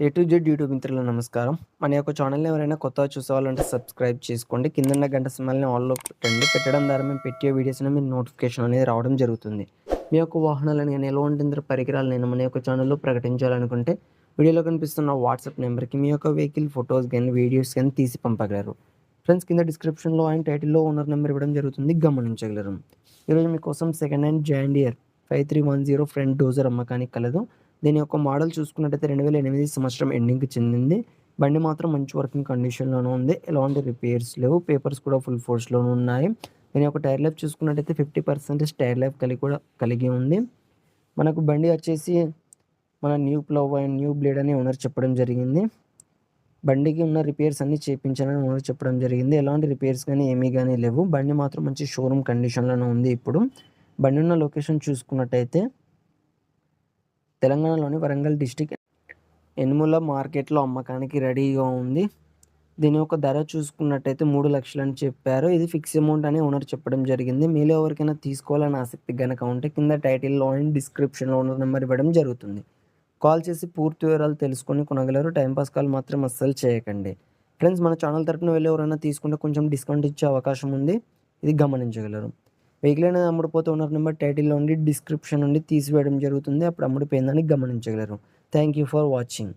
A to Z YouTube మిత్రుల నమస్కారం. మన యొక్క ఛానల్ని ఎవరైనా కొత్తగా చూసేవాళ్ళంటే సబ్స్క్రైబ్ చేసుకోండి. కిందన్న గంట సమయాన్ని ఆల్లో పెట్టండి. పెట్టడం ద్వారా మేము పెట్టే వీడియోస్ని మీ నోటిఫికేషన్ అనేది రావడం జరుగుతుంది. మీ యొక్క వాహనాలను కానీ ఎలాంటి పరికరాలు నేను మన యొక్క ఛానల్లో ప్రకటించాలనుకుంటే వీడియోలో కనిపిస్తున్న వాట్సాప్ నెంబర్కి మీ యొక్క వెహికల్ ఫొటోస్ కానీ వీడియోస్ కానీ తీసి పంపగలరు. ఫ్రెండ్స్ కింద డిస్క్రిప్షన్లో అండ్ టైటిల్లో ఓనర్ నెంబర్ ఇవ్వడం జరుగుతుంది. గమనించగలరు. ఈరోజు మీకోసం second hand John Deere five three one zero front dozer అమ్మకానికి కలదు. దీని యొక్క మోడల్ చూసుకున్నట్టయితే రెండు వేల ఎనిమిది సంవత్సరం ఎండింగ్కి చెందింది. బండి మాత్రం మంచి వర్కింగ్ కండిషన్లోనే ఉంది. ఎలాంటి రిపేర్స్ లేవు. పేపర్స్ కూడా ఫుల్ ఫోర్స్లోనే ఉన్నాయి. దీని యొక్క టైర్ లైఫ్ చూసుకున్నట్టయితే ఫిఫ్టీ పర్సెంటేజ్ టైర్ లైఫ్ కలిగి కూడా కలిగి ఉంది. మనకు బండి వచ్చేసి మన new plough and new blade అని ఓనర్ చెప్పడం జరిగింది. బండికి ఉన్న రిపేర్స్ అన్ని చేయించాలని ఓనర్ చెప్పడం జరిగింది. ఎలాంటి రిపేర్స్ కానీ ఏమీ కానీ లేవు. బండి మాత్రం మంచి షోరూమ్ కండిషన్లోనే ఉంది ఇప్పుడు. బండి ఉన్న లొకేషన్ చూసుకున్నట్టయితే తెలంగాణలోని వరంగల్ డిస్టిక్ ఎనుముల మార్కెట్లో అమ్మకానికి రెడీగా ఉంది. దీని యొక్క ధర చూసుకున్నట్టయితే మూడు లక్షలని చెప్పారు. ఇది ఫిక్స్ అమౌంట్ అని ఓనర్ చెప్పడం జరిగింది. మీలో ఎవరికైనా తీసుకోవాలని ఆసక్తి కనుక ఉంటే కింద టైటిల్లో అండ్ డిస్క్రిప్షన్లో ఓనర్ నెంబర్ ఇవ్వడం జరుగుతుంది. కాల్ చేసి పూర్తి వివరాలు తెలుసుకొని కొనగలరు. టైంపాస్ కాల్ మాత్రం అస్సలు చేయకండి. ఫ్రెండ్స్ మన ఛానల్ తరపున వెళ్ళి ఎవరైనా తీసుకుంటే కొంచెం డిస్కౌంట్ ఇచ్చే అవకాశం ఉంది. ఇది గమనించగలరు. వెహికల్ అనేది అమ్ముడుపోతూ ఉన్నారు నెంబర్ టైటిల్లో నుండి డిస్క్రిప్షన్ నుండి తీసివేయడం జరుగుతుంది. అప్పుడు అమ్ముడిపోయిందని గమనించగలరు. Thank you for watching.